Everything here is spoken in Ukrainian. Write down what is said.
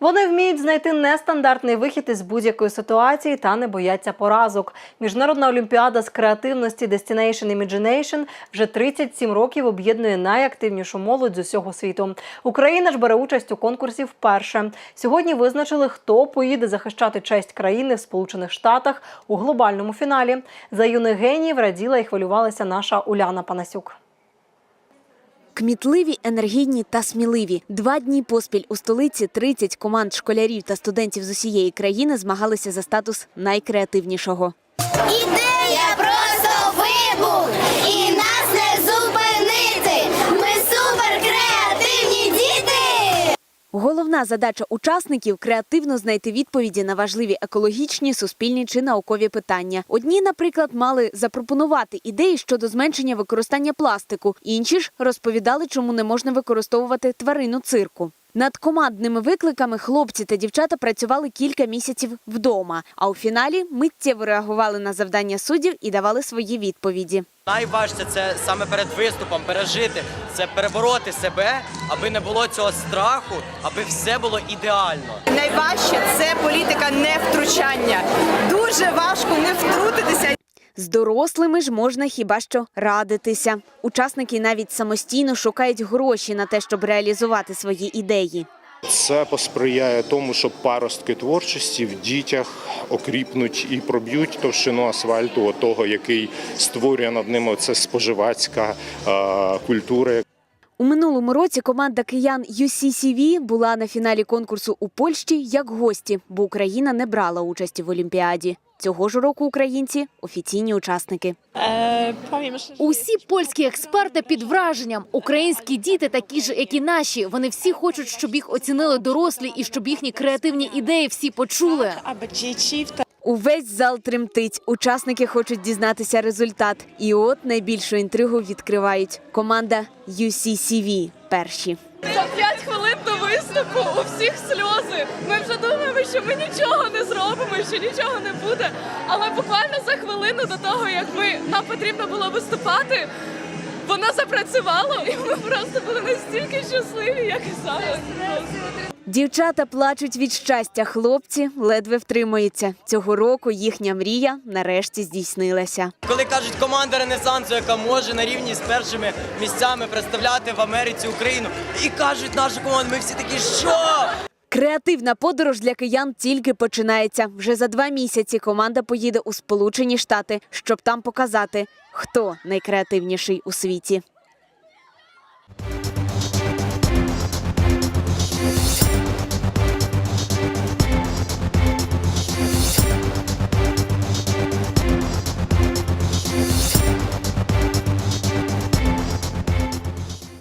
Вони вміють знайти нестандартний вихід із будь-якої ситуації та не бояться поразок. Міжнародна олімпіада з креативності Destination Imagination вже 37 років об'єднує найактивнішу молодь з усього світу. Україна ж бере участь у конкурсі вперше. Сьогодні визначили, хто поїде захищати честь країни в Сполучених Штатах у глобальному фіналі. За юних геніїв раділа і хвилювалася наша Уляна Панасюк. Кмітливі, енергійні та сміливі. Два дні поспіль у столиці 30 команд школярів та студентів з усієї країни змагалися за статус найкреативнішого. Ідея Головна задача учасників креативно знайти відповіді на важливі екологічні, суспільні чи наукові питання. Одні, наприклад, мали запропонувати ідеї щодо зменшення використання пластику, інші ж розповідали, чому не можна використовувати тварину цирку. Над командними викликами хлопці та дівчата працювали кілька місяців вдома. А у фіналі миттєво реагували на завдання суддів і давали свої відповіді. Найважче це саме перед виступом пережити, це перебороти себе, аби не було цього страху, аби все було ідеально. Найважче це політика невтручання. З дорослими ж можна хіба що радитися. Учасники навіть самостійно шукають гроші на те, щоб реалізувати свої ідеї. Це посприяє тому, що паростки творчості в дітях окріпнуть і проб'ють товщину асфальту, того, який створює над ними це споживацька е, культура. У минулому році команда киян UCCV була на фіналі конкурсу у Польщі як гості, бо Україна не брала участі в Олімпіаді. Цього ж року українці офіційні учасники. Усі польські експерти під враженням. Українські діти такі ж, як і наші. Вони всі хочуть, щоб їх оцінили дорослі і щоб їхні креативні ідеї всі почули. Увесь зал тремтить. Учасники хочуть дізнатися результат. І от найбільшу інтригу відкривають. Команда UCCV перші. За 5 хвилин до виступу у всіх сльози. Ми вже думаємо, що ми нічого не зробимо, що нічого не буде. Але буквально за хвилину до того, як ми нам потрібно було виступати, воно запрацювало, і ми просто були настільки щасливі, як і зараз. Дівчата плачуть від щастя, хлопці ледве втримуються. Цього року їхня мрія нарешті здійснилася. Коли кажуть команда Ренесансу, яка може на рівні з першими місцями представляти в Америці Україну, і кажуть нашу команду, ми всі такі, що? Креативна подорож для киян тільки починається. Вже за два місяці команда поїде у Сполучені Штати, щоб там показати, хто найкреативніший у світі.